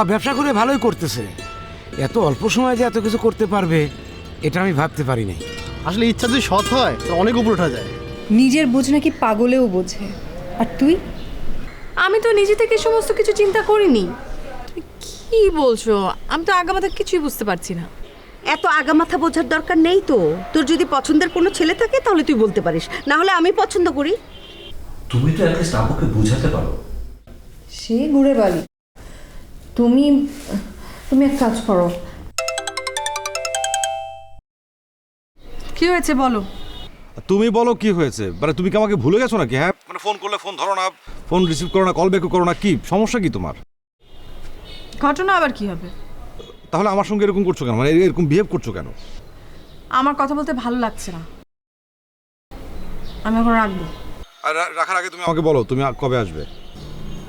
হ্যাঁ ব্যবসা করে ভালোই করতেছে। এত অল্প সময় যে এত কিছু করতে পারবে এটা আমি ভাবতে পারি নাই। আসলে ইচ্ছা যদি সৎ হয় তো অনেক উপর ওঠা যায়। নিজের বোঝ নাকি পাগলেও বোঝে। আর তুই? আমি তো নিজে থেকে সমস্ত কিছু চিন্তা করিনি। তুমি কি বলছো? আমি তো আগামাথা কিছুই বুঝতে পারছি না। এত আগামাথা বোঝার দরকার নেই তো। তোর যদি পছন্দের কোনো ছেলে থাকে তাহলে তুই বলতে পারিস। না হলে আমি পছন্দ করি। তুমি তো অ্যাটলিস্ট আপুকে বোঝাতে পারো। সে ঘুরে বালি। তুমি তুমি এক কাজ করো। কি হয়েছে বলো? তুমি বলো কি হয়েছে? মানে তুমি কি আমাকে ভুলে গেছো নাকি হ্যাঁ? মানে ফোন করলে ফোন ধরো না। ফোন রিসিভ করো না কল ব্যাকও করো না কি? সমস্যা কি তোমার? ঘটনা আবার কি হবে? তাহলে আমার সঙ্গে এরকম করছ কেন? মানে এরকম বিহেভ করছ কেন? আমার কথা বলতে ভালো লাগছে না। আমি এখন রাখব। আর রা- রাখার আগে তুমি আমাকে বলো তুমি আ- কবে আসবে?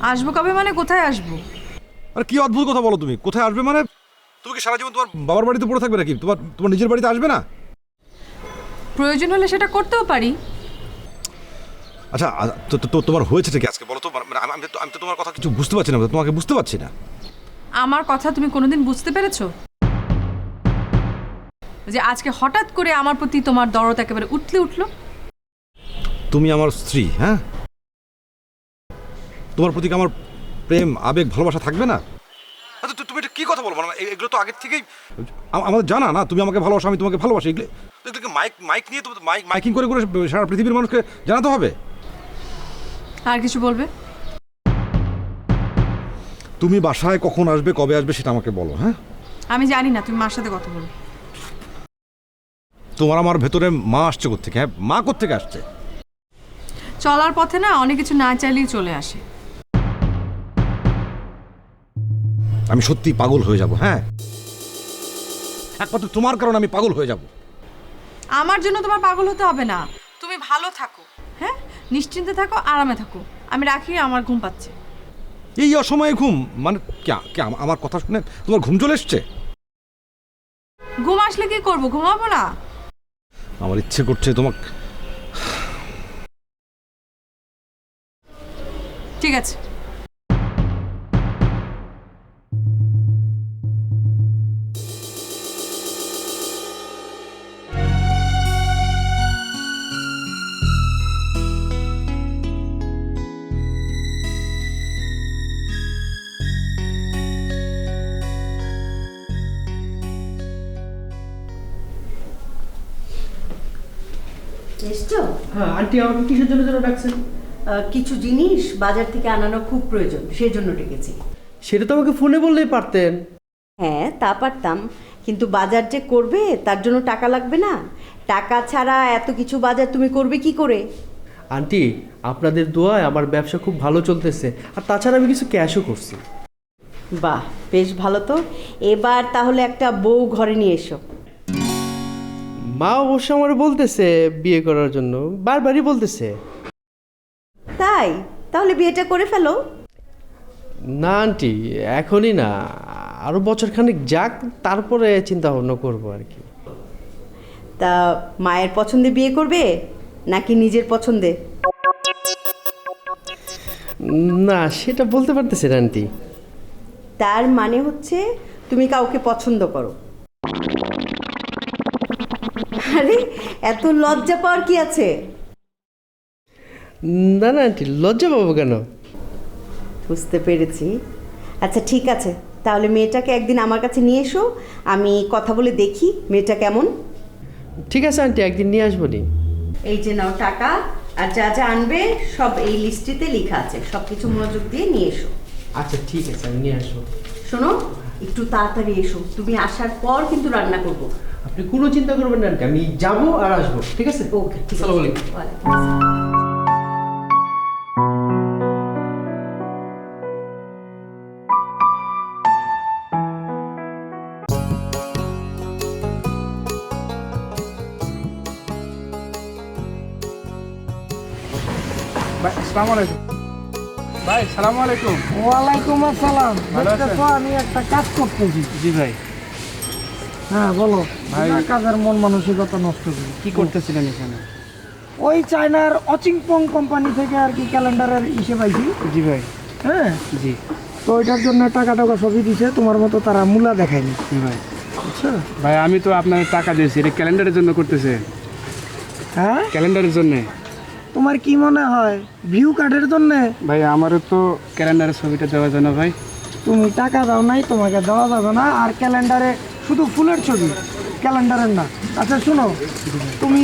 আসব কবে মানে কোথায় আসব? আর কি অদ্ভুত কথা বলো তুমি? কোথায় আসবে মানে? তুমি কি সারা জীবন তোমার বাবার বাড়িতে পড়ে থাকবে নাকি? তোমার তোমার নিজের বাড়িতে আসবে না? প্রয়োজন হলে সেটা করতেও পারি। আচ্ছা আ- তো তো- তো তোমার হয়েছে কি আজকে? বলো তো মানে আমি আমি তো আমি তো তোমার কথা কিছু বুঝতে পারছি না তোমাকে বুঝতে পারছি না। আমার কথা তুমি কোনোদিন বুঝতে পেরেছ? যে আজকে হঠাৎ করে আমার প্রতি তোমার দরদ একেবারে উঠলে উঠল? তুমি আমার স্ত্রী হ্যাঁ? তোমার প্রতি কি আমার প্রেম আবেগ ভালোবাসা থাকবে না? আচ্ছা তু- তুমি এটা কি কথা বলব? না এগুলো তো আগের থেকেই আম- আমাদের জানা না তুমি আমাকে ভালোবাসো আমি তোমাকে ভালোবাসি। এগুলো মাইক মাইক নিয়ে তো মাইক মাইকিং করে করে সারা পৃথিবীর মানুষকে জানাতে হবে? আর কিছু বলবে? তুমি বাসায় কখন আসবে কবে আসবে সেটা আমাকে বলো হ্যাঁ? আমি জানি না তুমি মার সাথে কথা বলো। তোমার আমার ভেতরে মা আসছে কোথেকে হ্যাঁ? মা কোথেকে আসছে? চলার পথে না অনেক কিছু না চাইলেই চলে আসে। আমি সত্যি পাগল হয়ে যাব হ্যাঁ? একমাত্র তোমার কারণে আমি পাগল হয়ে যাব। আমার জন্য তোমার পাগল হতে হবে না। তুমি ভালো থাকো হ্যাঁ? নিশ্চিন্তে থাকো আরামে থাকো। আমি রাখি আমার ঘুম পাচ্ছে। এই অসময়ে ঘুম মানে আমার কথা শুনে তোমার ঘুম চলে এসছে? ঘুম আসলে কি করব? ঘুমাবো না? আমার ইচ্ছে করছে তোমাকে ঠিক আছে। আন্টি আমাকে কিসের জন্য যেন ডাকছেন? কিছু জিনিস বাজার থেকে আনানো খুব প্রয়োজন সেই জন্য ডেকেছি। সেটা তো আমাকে ফোনে বললেই পারতেন। হ্যাঁ তা পারতাম। কিন্তু বাজার যে করবে তার জন্য টাকা লাগবে না। টাকা ছাড়া এত কিছু বাজার তুমি করবে কি করে? আন্টি আপনাদের দোয়ায় আমার ব্যবসা খুব ভালো চলতেছে। আর তাছাড়া আমি কিছু ক্যাশও করছি। বাহ বেশ ভালো তো। এবার তাহলে একটা বউ ঘরে নিয়ে এসো। মা অবশ্য আমার বলতেছে বিয়ে করার জন্য বারবারই বলতেছে। তাই? তাহলে বিয়েটা করে ফেলো। না আন্টি এখনই না। আরও বছরখানেক যাক তারপরে চিন্তা ভাবনা করব আর কি। তা মায়ের পছন্দে বিয়ে করবে নাকি নিজের পছন্দে? না সেটা বলতে পারতেছে না আন্টি। তার মানে হচ্ছে তুমি কাউকে পছন্দ করো। আরে এত লজ্জা পাওয়ার কি আছে? না না আন্টি লজ্জা পাবো কেন? বুঝতে পেরেছি। আচ্ছা ঠিক আছে। তাহলে মেয়েটাকে একদিন আমার কাছে নিয়ে এসো আমি কথা বলে দেখি মেয়েটা কেমন। ঠিক আছে আন্টি একদিন নিয়ে আসব নি। এই যে নাও টাকা আর যা যা আনবে সব এই লিস্টিতে লেখা আছে। সব কিছু মনোযোগ দিয়ে নিয়ে এসো। আচ্ছা ঠিক আছে আমি নিয়ে আসব। শোনো একটু তাড়াতাড়ি এসো। তুমি আসার পর কিন্তু রান্না করব। আপনি কোনো চিন্তা করবেন না আমি যাব আর আসব। ঠিক আছে? ওকে আসসালামু আলাইকুম। ওয়ালাইকুম আসসালাম। ভাই সালাম আলাইকুম। ভাই সালাম আলাইকুম। ওয়ালাইকুম আসসালাম। ভালো আছেন? আমি একটা কাজ করতেছি। জি ভাই। হ্যাঁ বলো। ভাই- কাজের মন মানসিকতা নষ্ট করি। কি করতেছিলেন এখানে? ওই চায়নার অচিংপং কোম্পানি থেকে আর কি ক্যালেন্ডারের ইসে পাইছি। জি ভাই। হ্যাঁ? জি। তো ওইটার জন্য টাকা টাকা সবই দিছে তোমার মতো তারা মূলা দেখায়নি। জি ভাই। বুঝছ ভাই আমি তো আপনার টাকা দিয়েছি এটা ক্যালেন্ডারের জন্য করতেছে। হ্যাঁ? ক্যালেন্ডারের জন্য। তোমার কি মনে হয়? ভিউ কার্ডের জন্য? ভাই আমারও তো ক্যালেন্ডারের ছবিটা দেওয়া যায় না ভাই। তুমি টাকা দাও নাই তোমাকে দেওয়া যাবে না। আর ক্যালেন্ডারে শুধু ফুলের ছবি। ক্যালেন্ডারের না। আচ্ছা শোনো তুমি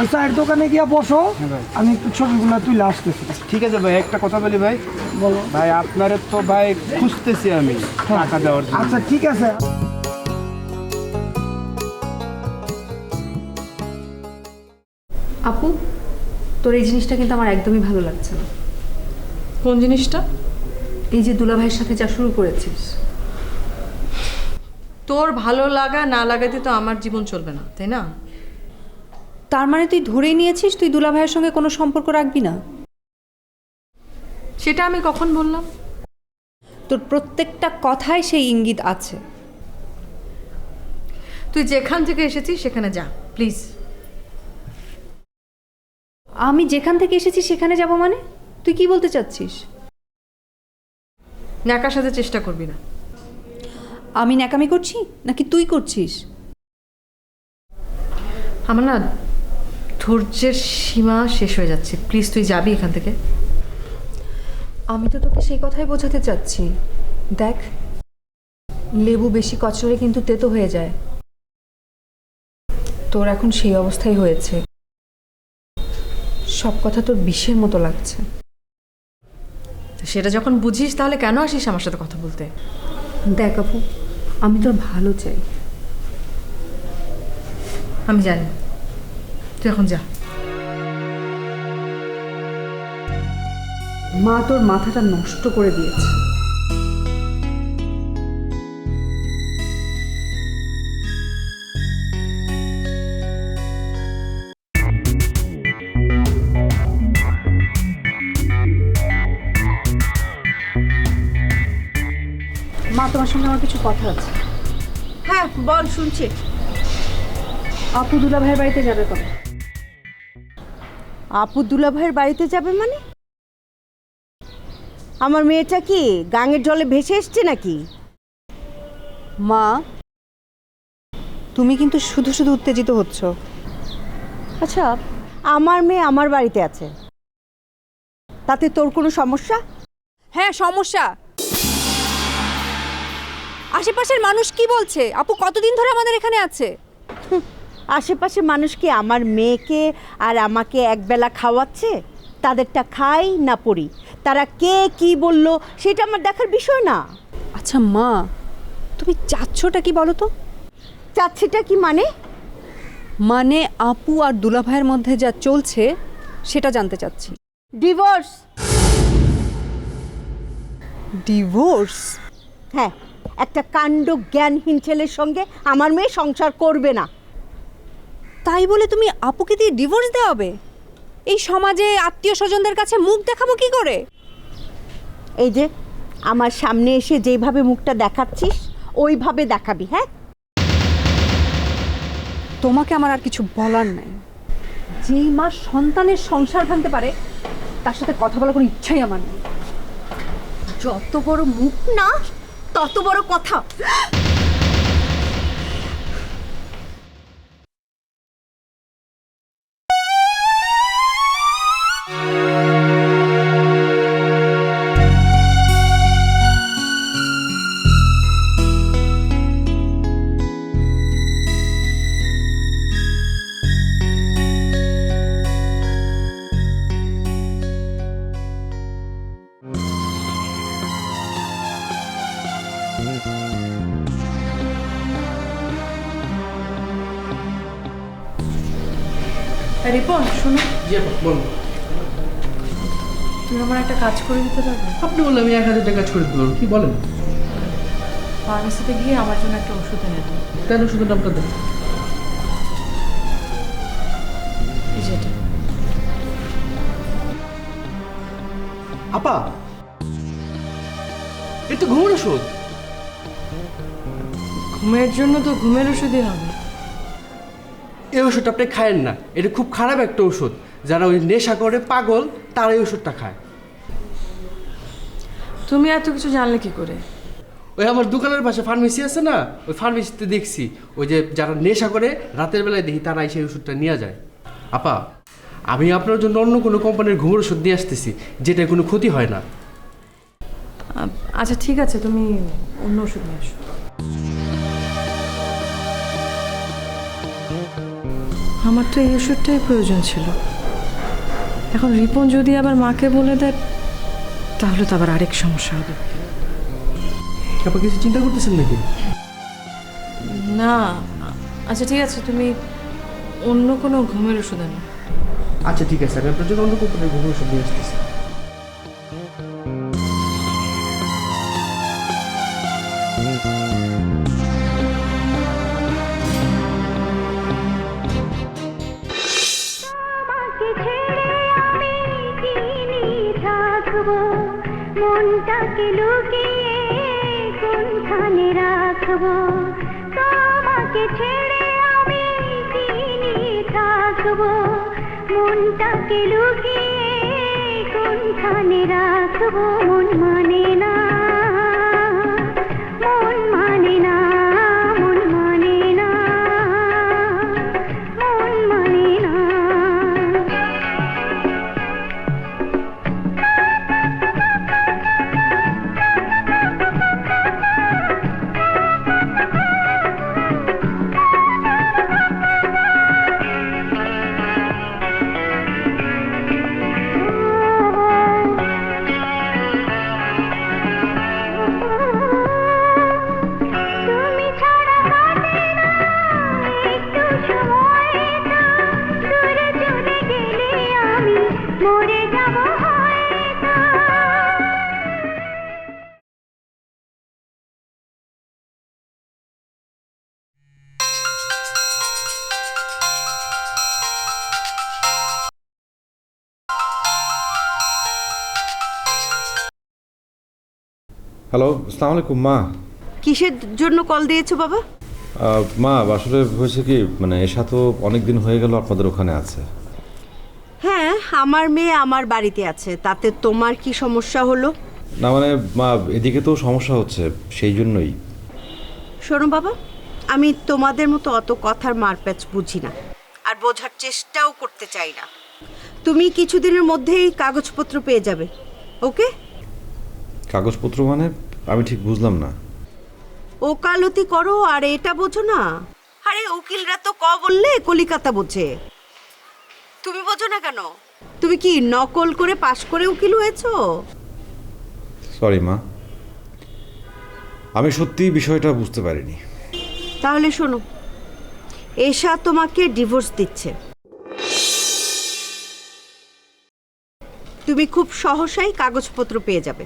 ওই চায়ের দোকানে গিয়ে বসো আমি একটু ছবিগুলো তুলে আসতেছি। ঠিক আছে ভাই একটা কথা বলি ভাই। বলো। ভাই আপনার তো ভাই খুঁজতেছি আমি টাকা দেওয়ার জন্য। আচ্ছা ঠিক আছে। আপু তোর এই জিনিসটা কিন্তু আমার একদমই ভালো লাগছে না। কোন জিনিসটা? এই যে দুলাভাইয়ের সাথে যা শুরু করেছিস। তোর ভালো লাগা না লাগাতে তো আমার জীবন চলবে না তাই না? তার মানে তুই ধরেই নিয়েছিস তুই দুলাভাইয়ের সঙ্গে কোনো সম্পর্ক রাখবি না? সেটা আমি কখন বললাম? তোর প্রত্যেকটা কথায় সেই ইঙ্গিত আছে। তুই যেখান থেকে এসেছিস সেখানে যা প্লিজ। আমি যেখান থেকে এসেছি সেখানে যাব মানে? তুই কি বলতে চাচ্ছিস? ন্যাকার সাথে চেষ্টা করবি না। আমি ন্যাকামি করছি নাকি তুই করছিস? আমার না ধৈর্যের সীমা শেষ হয়ে যাচ্ছে। প্লিজ তুই যাবি এখান থেকে। আমি তো তোকে সেই কথাই বোঝাতে চাচ্ছি। দেখ লেবু বেশি কচড়ে কিন্তু তেতো হয়ে যায়। তোর এখন সেই অবস্থাই হয়েছে। সব কথা তোর বিষের মতো লাগছে। সেটা যখন বুঝিস তাহলে কেন আসিস আমার সাথে কথা বলতে? দেখ আপু আমি তোর ভালো চাই। আমি জানি। তুই এখন যা। মা তোর মাথাটা নষ্ট করে দিয়েছে। মা তোমার সঙ্গে আমার কিছু কথা আছে। হ্যাঁ বল শুনছি। আপু দুলা ভাইয়ের বাড়িতে যাবে কবে? আপু দুলা ভাইয়ের বাড়িতে যাবে মানে? আমার মেয়েটা কি গাঙের জলে ভেসে এসছে নাকি? মা তুমি কিন্তু শুধু শুধু উত্তেজিত হচ্ছ। আচ্ছা আমার মেয়ে আমার বাড়িতে আছে। তাতে তোর কোনো সমস্যা? হ্যাঁ সমস্যা। আশেপাশের মানুষ কি বলছে? আপু কতদিন ধরে আমাদের এখানে আছে? আশেপাশে মানুষ কি আমার মেয়েকে আর আমাকে একবেলা খাওয়াচ্ছে? তাদেরটা খাই না পড়ি? তারা কে কি বলল সেটা আমার দেখার বিষয় না। আচ্ছা মা তুমি চাচ্ছটা কি বলো তো? চাচ্ছিটা কি মানে? মানে আপু আর দুলাভাইয়ের মধ্যে যা চলছে সেটা জানতে চাচ্ছি। ডিভোর্স। ডিভোর্স? হ্যাঁ। একটা কাণ্ড জ্ঞানহীন ছেলের সঙ্গে আমার মেয়ে সংসার করবে না। তাই বলে তুমি আপুকে দিয়ে ডিভোর্স দেওয়া হবে এই সমাজে আত্মীয় স্বজনদের কাছে মুখ দেখাবো কি করে? এই যে আমার সামনে এসে যেভাবে মুখটা দেখাচ্ছিস ওইভাবে দেখাবি হ্যাঁ? তোমাকে আমার আর কিছু বলার নাই। যেই মা সন্তানের সংসার ভাঙতে পারে তার সাথে কথা বলার কোনো ইচ্ছাই আমার নেই। যত বড় মুখ না তত বড় কথা। রিপন শোনো। জি বলুন। তুমি আমার একটা কাজ করে দিতে পারবে? আপনি বললেন আমি এক হাজার টাকা কাজ করে দিতে পারব কি বলেন? ফার্মেসিতে গিয়ে আমার জন্য একটা ওষুধ এনে দিও কেন শুধু নামটা দেন? যেটা আপা এটা তো ঘুমের ওষুধ। ঘুমের জন্য তো ঘুমের ওষুধই হবে। এই ওষুধটা আপনি খায়েন না। এটা খুব খারাপ একটা ওষুধ। যারা ওই নেশা করে পাগল তারা এই ওষুধটা খায়। তুমি এত কিছু জানলে কি করে? ওই আমার দোকানের পাশে ফার্মেসি আছে না? ওই ফার্মেসিতে দেখছি। ওই যে যারা নেশা করে রাতের বেলায় দেখি তারা সেই ওষুধটা নিয়ে যায়। আপা আমি আপনার জন্য অন্য কোনো কোম্পানির ঘুমের ওষুধ নিয়ে আসতেছি যেটা কোনো ক্ষতি হয় না। আচ্ছা ঠিক আছে তুমি অন্য ওষুধ নিয়ে আসো। আমার তো এই ওষুধটাই প্রয়োজন ছিল। এখন রিপন যদি আবার মাকে বলে দেয় তাহলে তো আবার আরেক সমস্যা হবে। আপা কিছু চিন্তা করতেছেন নাকি? না। আচ্ছা ঠিক আছে তুমি অন্য কোনো ঘুমের ওষুধ আনো। আচ্ছা ঠিক আছে আমি আপনার জন্য অন্য কোম্পানির ঘুমের ওষুধ নিয়ে আসতেছি। মনটাকে লুকিয়ে কোনখানে রাখব। তোমাকে ছেড়ে আমি তিনি থাকব। মনটাকে লুকিয়ে কোনখানে রাখব। হ্যালো আসসালামু আলাইকুম মা কিসের জন্য কল দিয়েছ বাবা? মা আসলে হয়েছে কি মানে এসা তো অনেক দিন হয়ে গেল আপনাদের ওখানে আছে। হ্যাঁ আমার মেয়ে আমার বাড়িতে আছে তাতে তোমার কি সমস্যা হলো? না মানে মা এদিকে তো সমস্যা হচ্ছে সেই জন্যই। শোনো বাবা আমি তোমাদের মতো অত কথার মারপ্যাচ বুঝি না আর বোঝার চেষ্টাও করতে চাই না। তুমি কিছুদিনের মধ্যেই কাগজপত্র পেয়ে যাবে ওকে? কাগজপত্র মানে? আমি ঠিক বুঝলাম না। ওকালতি করো আর এটা বোঝো না। আরে উকিলরা তো ক বললে কলিকাতা বোঝে। তুমি বোঝো না কেন? তুমি কি নকল করে পাশ করে উকিল হয়েছো? সরি মা। আমি সত্যি বিষয়টা বুঝতে পারিনি। তাহলে শোনো এশা তোমাকে ডিভোর্স দিচ্ছে। তুমি খুব সহসাই কাগজপত্র পেয়ে যাবে।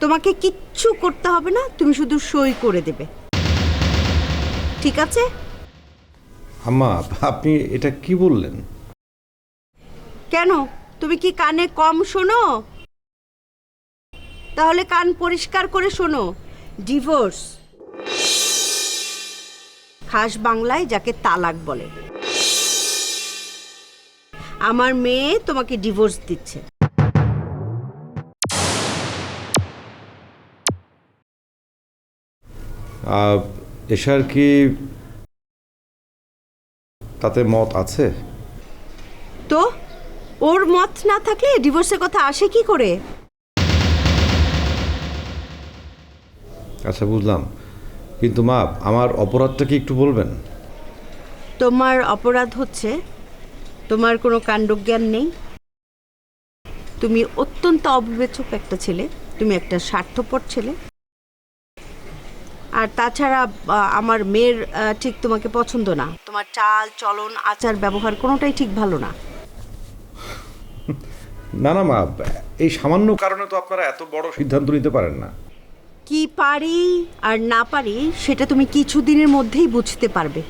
তোমাকে কিচ্ছু করতে হবে না তুমি শুধু সই করে দেবে। ঠিক আছে? আম্মা আপনি এটা কি বললেন? কেন? তুমি কি কানে কম শোনো? তাহলে কান পরিষ্কার করে শোনো। ডিভোর্স খাস বাংলায় যাকে তালাক বলে। আমার মেয়ে তোমাকে ডিভোর্স দিচ্ছে। এশার কি তাতে মত আছে? তো ওর মত না থাকলে ডিভোর্সের কথা আসে কি করে? আচ্ছা বুঝলাম। কিন্তু মা আমার অপরাধটা কি একটু বলবেন? তোমার অপরাধ হচ্ছে তোমার কোনো কাণ্ডজ্ঞান নেই। তুমি অত্যন্ত অবিবেচক একটা ছেলে তুমি একটা স্বার্থপর ছেলে। আর তাছাড়া আমার মেয়ের আহ, ঠিক তোমাকে পছন্দ না। তোমার চাল চলন আচার ব্যবহার কোনোটাই ঠিক ভালো না। না না মা এই সামান্য কারণে তো আপনারা এত বড় সিদ্ধান্ত নিতে পারেন না। কি পারি আর না পারি সেটা তুমি কিছু দিনের মধ্যেই বুঝতে পারবে।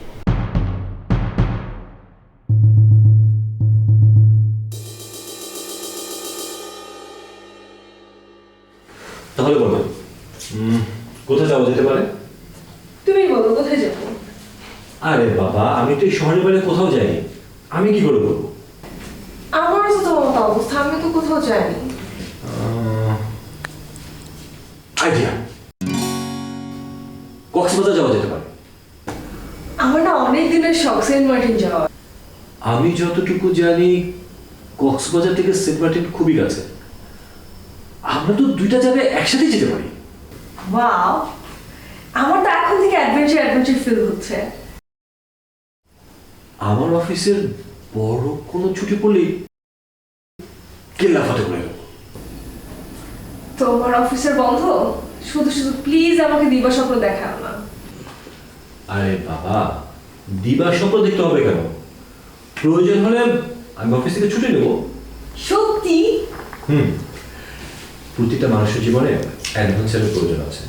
তাহলে বলো। কোথায় যাওয়া যেতে পারে? তুমি বলো কোথায় যাব? আরে বাবা আমি তো এই শহরের বাইরে কোথাও যাইনি। আমি কি করে বলব? আমার তো তোমার মতো অবস্থা আমি তো কোথাও যাইনি। আইডিয়া কক্সবাজার যাওয়া যেতে পারে। আমার না অনেক দিনের শখ সেন্ট মার্টিন যাওয়া আমি যতটুকু জানি কক্সবাজার থেকে সেন্ট মার্টিন খুবই কাছে। আমরা তো দুইটা জায়গায় একসাথে যেতে পারি। ওয়াও আমার তো এখন থেকে অ্যাডভেঞ্চার অ্যাডভেঞ্চার ফিল হচ্ছে। আমার অফিসের বড় কোনো ছুটি পড়লেই কেল্লা ফাতে করে তোমার অফিসের বন্ধ? শুধু শুধু প্লিজ আমাকে দিবা স্বপ্ন দেখাও না। আরে বাবা দিবা স্বপ্ন দেখতে হবে কেন? প্রয়োজন হলে আমি অফিস থেকে ছুটি নেব। সত্যি? হুম। প্রতিটা মানুষের জীবনে অ্যাডভেঞ্চারের প্রয়োজন আছে।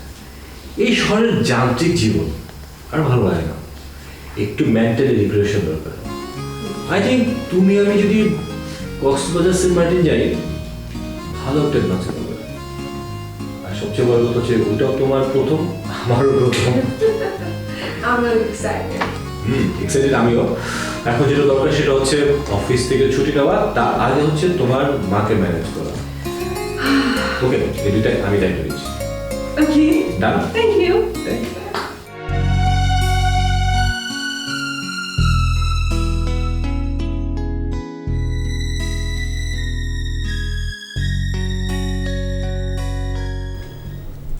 এই শহরের যান্ত্রিক জীবন আর ভালো লাগে না। একটু মেন্টালি রিপ্রেশন দরকার। আই থিঙ্ক তুমি আমি যদি কক্সবাজার সেন্ট মার্টিন যাই ভালো একটা অ্যাডভেঞ্চার আর সবচেয়ে বড় কথা হচ্ছে ওটাও তোমার প্রথম আমারও প্রথম। আমি হুম এক্সাইটেড আমিও। এখন যেটা দরকার সেটা হচ্ছে অফিস থেকে ছুটি নেওয়া তার আগে হচ্ছে তোমার মাকে ম্যানেজ করা। ওকে এই দুইটাই আমি দায়িত্ব দিচ্ছি। ওকে ডান থ্যাংক ইউ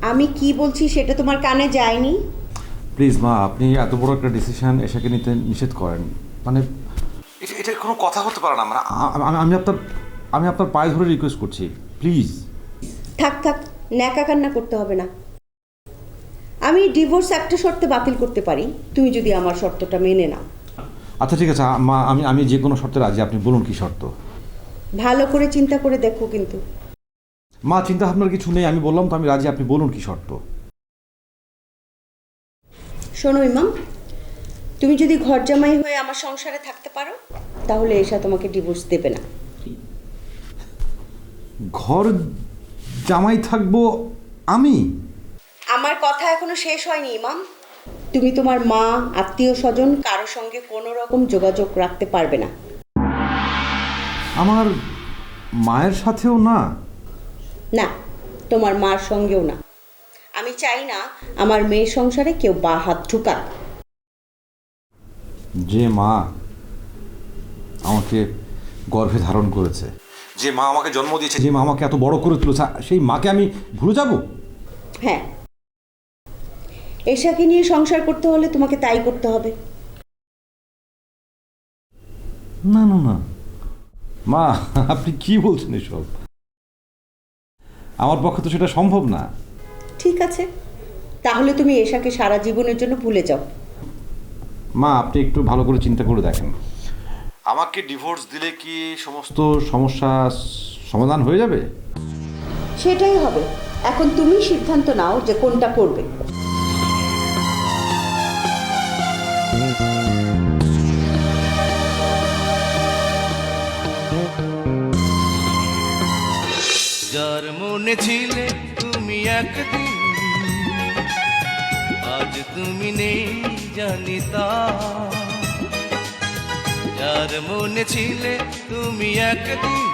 আমি কি বলছি সেটা তোমার কানে যায়নি? প্লিজ মা আপনি এত বড় একটা ডিসিশন এসাকে নিতে নিষেধ করেন। মানে এটা এটা কোনো কথা হতে পারে না মানে আমি আপনার আমি আপনার পায়ে ধরে রিকোয়েস্ট করছি। প্লিজ থাক থাক ন্যাকা কান্না করতে হবে না। আমি ডিভোর্স একটা শর্তে বাতিল করতে পারি তুমি যদি আমার শর্তটা মেনে নাও। আচ্ছা ঠিক আছে মা আমি আমি যে কোনো শর্তে রাজি আপনি বলুন কি শর্ত? ভালো করে চিন্তা করে দেখো কিন্তু। মা চিন্তা ভাবনার কিছু নেই আমি বললাম তো আমি রাজি আপনি বলুন কি শর্ত? শোনো ইমাম তুমি যদি ঘর জামাই হয়ে আমার সংসারে থাকতে পারো তাহলে এসা তোমাকে ডিভোর্স দেবে না। ঘর জামাই থাকব আমি। আমার কথা এখনও শেষ হয়নি ইমাম। তুমি তোমার মা আত্মীয় স্বজন কারও সঙ্গে কোনো রকম যোগাযোগ রাখতে পারবে না। আমার মায়ের সাথেও না? না তোমার মার সঙ্গেও না। আমি চাই না আমার মেয়ের সংসারে কেউ বা হাত ঢুকাক। যে মা আমাকে গর্ভে ধারণ করেছে। যে মা আমাকে জন্ম দিয়েছে যে মা আমাকে এত বড় করে তুলেছে সেই মাকে আমি ভুলে যাব? হ্যাঁ। এশাকে নিয়ে সংসার করতে হলে তোমাকে তাই করতে হবে। না না না। মা আপনি কি বলছেন এসব? আমার পক্ষে তো সেটা সম্ভব না। ঠিক আছে। তাহলে তুমি এশাকে সারা জীবনের জন্য ভুলে যাও। মা আপনি একটু ভালো করে চিন্তা করে দেখেন। আমাকে ডিভোর্স দিলে কি সমস্ত সমস্যা সমাধান হয়ে যাবে? সেটাই হবে। এখন তুমি সিদ্ধান্ত নাও যে কোনটা করবে। যার মনে ছিলে তুমি একদিন আজ তুমি নেই জানি তা। যার মনে ছিলে তুমি একদিন,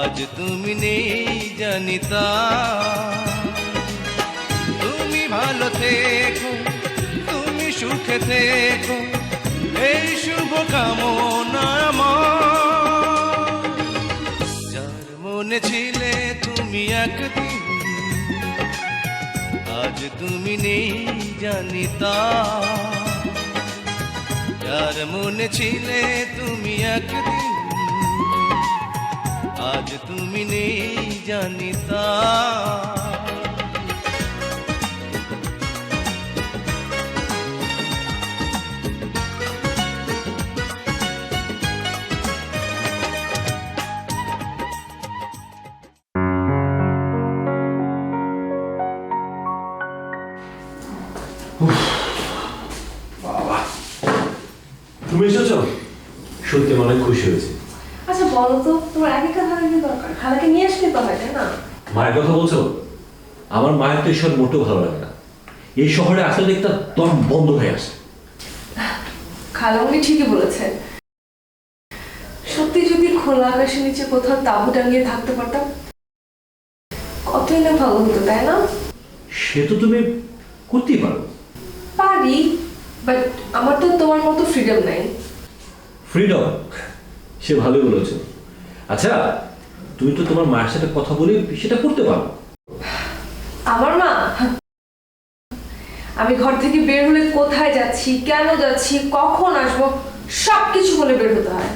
আজ তুমি নেই জানি তা তুমি ভালো থেকো, তুমি সুখে থেকো, এই শুভ কামনা যার মনে ছিলে তুমি একদিন, আজ তুমি নেই জানি তা যার মনে ছিলে তুমি একদিন আজ তুমি নেই জানি তুমি এসেছ? সত্যি অনেক খুশি হয়েছি। আচ্ছা বলো তো তোমার এক খালা কি দরকার? খালাকে নিয়ে আসলে তো হয় তাই না? মায়ের কথা বলছো? আমার মায়ের তো ঈশ্বর মোটেও ভালো লাগে না। এই শহরে আসলে একটা দম বন্ধ হয়ে আসে। খালা উনি ঠিকই বলেছেন। সত্যি যদি খোলা আকাশের নিচে কোথাও তাঁবু টাঙিয়ে থাকতে পারতাম কতই না ভালো হতো তাই না? সে তো তুমি করতেই পারো। পারি। বাট আমার তো তোমার মতো ফ্রিডম নাই। ফ্রিডম সে ভালোই বলেছ। আচ্ছা তুমি তো তোমার মায়ের সাথে কথা বলে সেটা করতে পারো। আমার মা? আমি ঘর থেকে বের হলে কোথায় যাচ্ছি কেন যাচ্ছি কখন আসব সব কিছু বলে বের হতে হয়।